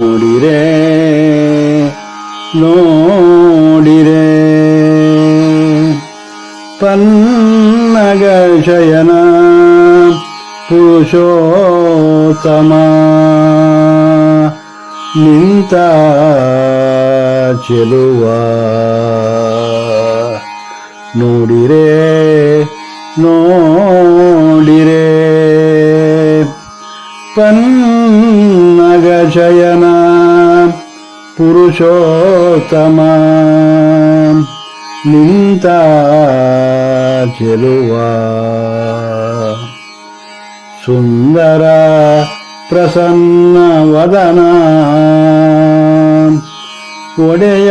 ನೋಡಿರೆ ನೋಡಿರೆ. ಪನ್ನಗ ಶಯನ ಪುರುಷೋತ್ತಮ. ನಿಂತ ಚೆಲುವ. ನೋಡಿರೆ ನೋಡಿರೆ. ಪನ್ನಗ ಶಯನ ಪುರುಷೋತ್ತಮ. ನಿಂತ ಚೆಲುವ. ಸುಂದರ ಪ್ರಸನ್ನ ವದನ. ಒಡೆಯ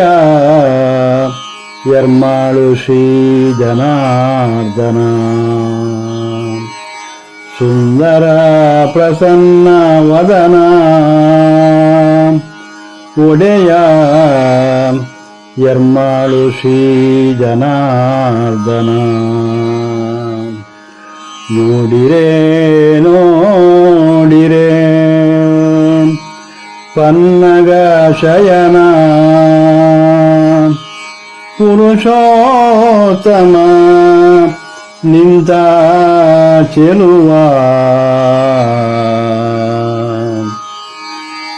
ಎರ್ಮಾಳು ಶ್ರೀ ಜನಾರ್ದನ. ಸುಂದರ ಪ್ರಸನ್ನ ವದನ. ಒಡೆಯ ಎರ್ಮಾಳು ಶ್ರೀ ಜನಾರ್ದನ. ನೋಡಿರೆ ನೋಡಿರೆ. ಪನ್ನಗ ಶಯನ. ಪುರುಷೋತ್ತಮ ನಿಂತ ಚೆಲುವ.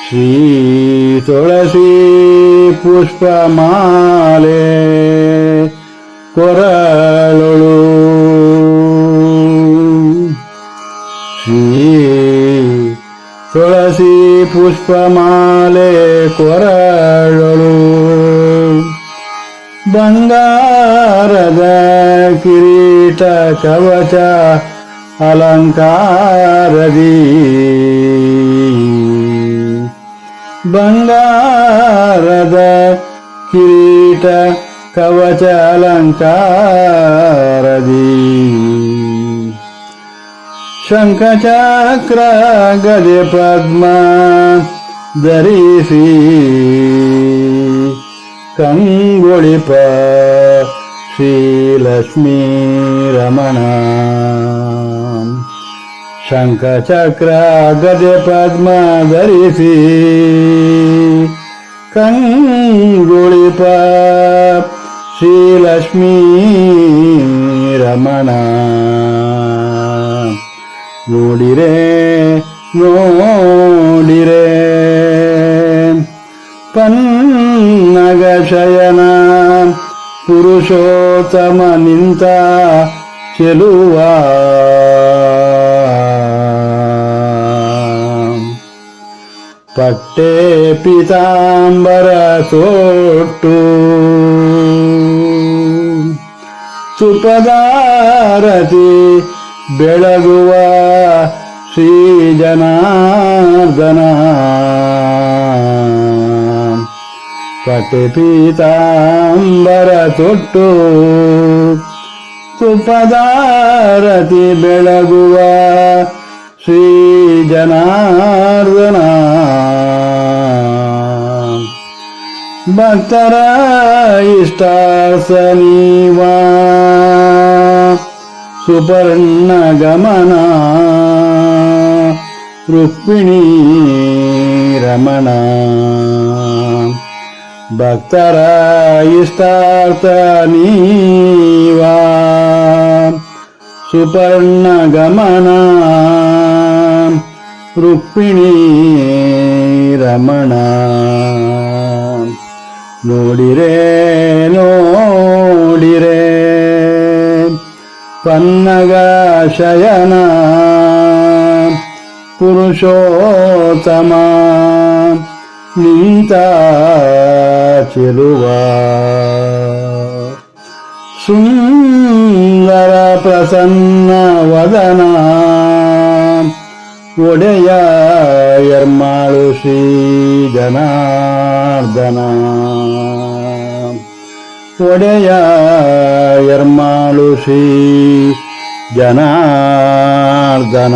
ಶ್ರೀ ತುಳಸಿ ಪುಷ್ಪಮಾಲೆ ಕೊರಳೊಳು. ಶ್ರೀ ತುಳಸಿ ಪುಷ್ಪಮಾಲೆ ಕೊರಳೊಳು. ಬಂಗಾರದ ಕಿರೀಟ ಕವಚ ಅಲಂಕಾರದಿ. ಬಂಗಾರದ ಕಿರೀಟ ಕವಚ ಅಲಂಕಾರದಿ. ಶಂಖಚಕ್ರ ಗದೆ ಪದ್ಮ ಧರಿಸಿ ಕಂಗೊಳಿಪ ಶ್ರೀಲಕ್ಷ್ಮೀ ರಮಣ. ಶಂಖಚಕ್ರ ಗದೆ ಪದ್ಮ ಧರಿಸಿ ಕಂಗೊಳಿಪ ಶ್ರೀಲಕ್ಷ್ಮೀ ರಮಣ. ನೋಡಿರೆ ನೋಡಿರೆ ಪನ್ನಗ ಶಯನ ಪುರುಷೋತ್ತಮ ನಿಂತ ಚೆಲುವ. ಪಟ್ಟೆ ಪೀತಾಂಬರ ತೊಟ್ಟು ಸುಪದಾರತಿ ಬೆಳಗುವ ಶ್ರೀ ಜನಾರ್ದನ ಪಟ್ಟೆ ಪೀತಾಂಬರ ತೊಟ್ಟು ಸುಪದಾರತಿ ಬೆಳಗುವ ಶ್ರೀ ಜನಾರ್ದನ ಭಕ್ತರ ಇಷ್ಟ ಸನೀವ ಸುಪರ್ಣ ಗಮನ ರುಕ್ಮಿಣಿ ರಮಣ ಭಕ್ತರ ಇಷ್ಟಾರ್ಥ ನೀವ ಸುಪರ್ಣ ಗಮನ ರುಕ್ಮಿಣಿ ರಮಣ. ನೋಡಿರೆ ನೋಡಿರೆ ಪನ್ನಗ ಶಯನ. ಪುರುಷೋತ್ತಮ ನಿಂತ ಚೆಲುವ. ಸುಂದರ ಪ್ರಸನ್ನ ವದನ. ಒಡೆಯ ಎರ್ಮಾಳು ಶ್ರೀ ಜನಾರ್ದನ. ಒಡೆಯ ಎರ್ಮಾಳು ಶ್ರೀ ಜನಾರ್ದನ.